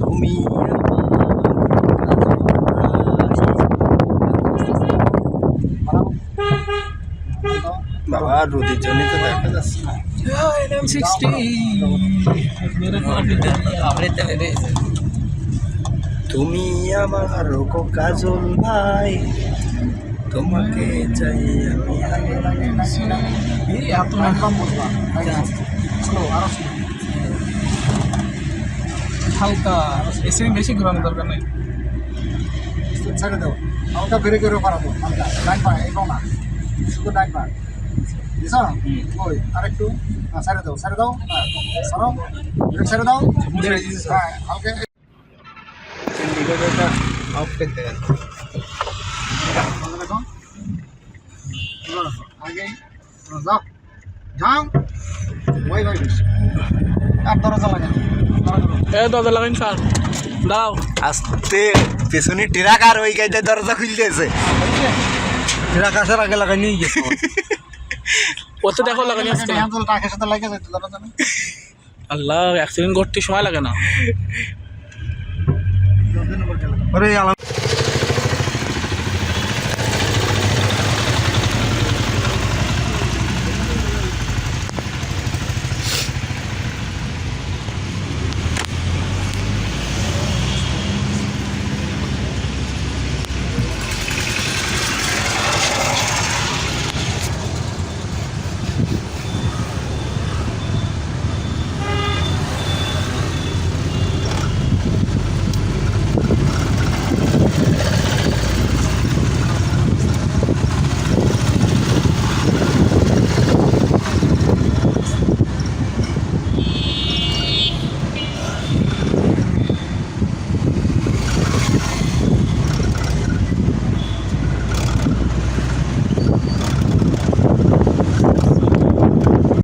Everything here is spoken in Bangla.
তুমি বাবা রোদের জন্য তো তুমি আমার কাজল ভাই তোমাকে চাই আমি এত হালকা এসে বেশি ঘোরানোর দরকার নেই। ছেড়ে হালকা বেড়ে করে পারাবো হালকা। ডাইন পা এগো না। শুধু ডাইন পা বুঝছ ওই আরেকটু হ্যাঁ ছেড়ে দাও ছেড়ে দাও হ্যাঁ সরো ব্রেক ছেড়ে দাও। হ্যাঁ হালকা। অফ করতে গেছে বন্ধ রাখো এবার রাখো। আগে হ্যাঁ, যাও। যাও। ওই ভাই বেশ আর দরজা লাগে এ দরজা লাগাইন স্যার। দাও আস্তে পেছনে ট্রাক আর ওই গাইতে দরজা খুলতেছে। ট্রাক আসার আগে লাগাই নিয়ে গেছে ওতে দেখো লাগানি আসছে সাথে লাগে দরজা আল্লাহ অ্যাক্সিডেন্ট করতে সময় লাগে না। আরে আলাম